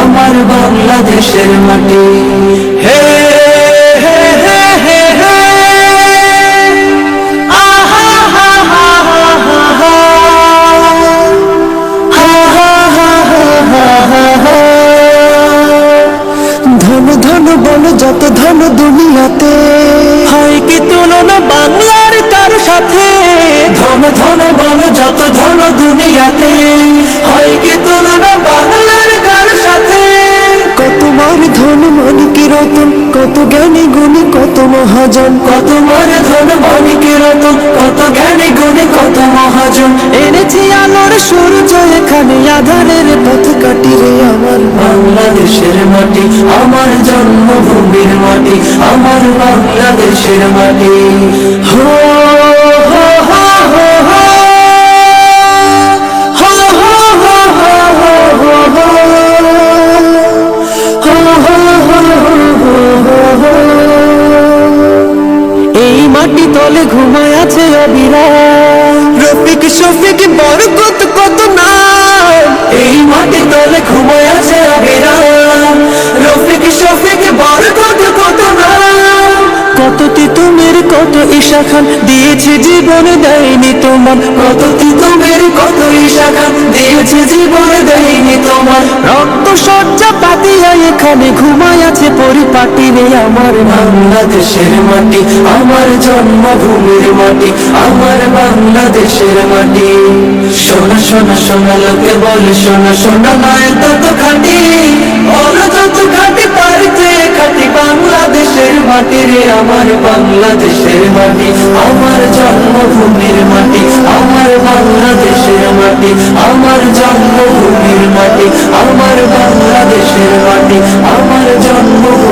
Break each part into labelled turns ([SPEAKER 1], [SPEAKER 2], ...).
[SPEAKER 1] আমার বাংলাদেশের মাটি। হে ধন ধন বল যত ধন দুনিয়াতে। হয় কি তুলনা বাংলার কার সাথে? ধন ধন বল যত ধন দুনিয়াতে। জ্ঞানী গুণী কত মহাজন। কত মার ধন মানিকে রত কত জ্ঞানী গুণী কত মহাজন। এনেছি আলোর সূর্য এখানে আধারের পথ কাটি রে আমার বাংলাদেশের মাটি আমার জন্মভূমির মাটি আমার বাংলাদেশের মাটি। মাটি তলে ঘুমায় আছে অবিরাম। রফিক, শফিক, বরকত কত নাম এই মাটি তলে ঘুমায় আছে অবিরাম। রফিক, শফিক, বরকত কত নাম কত তিতুমের কত ঈশা খান দিয়েছে জীবন দেয়নি তোমার। কত তিতুমের কত ঈশা খান দিয়েছে জীবন দেয়নি তোমার। রক্ত সজ্জা পাতিয়া এখানে ঘুমায় আছে পরিপাটি রে আমার বাংলাদেশের মাটি, আমার জন্মভূমির মাটি, আমার বাংলাদেশের মাটি। সোনা সোনা সোনা লোকে বলে সোনা সোনা নয় তত খাটি। যত খাটি চেয়ে খাটি বাংলাদেশের মাটি রে আমার বাংলাদেশের মাটি, আমার জন্মভূমির মাটি, আমার বাংলাদেশের মাটি, আমার জন্মভূমির মাটি, আমার বাংলাদেশের মাটি, আমার জন্মভূমির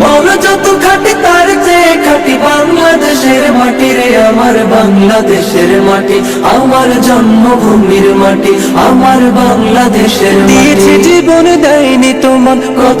[SPEAKER 1] বলো যত খাটি তার চেয়ে খাটি বাংলাদেশের মাটি আমার বাংলাদেশের মাটি, আমার জন্মভূমির মাটি, আমার বাংলাদেশের দিয়েছে জীবন দেয়নি তোমার কত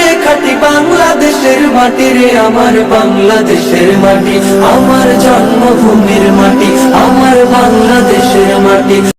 [SPEAKER 1] বাংলাদেশের মাটি রে আমার বাংলাদেশের মাটি। আমার জন্মভূমির মাটি আমার বাংলাদেশের মাটি।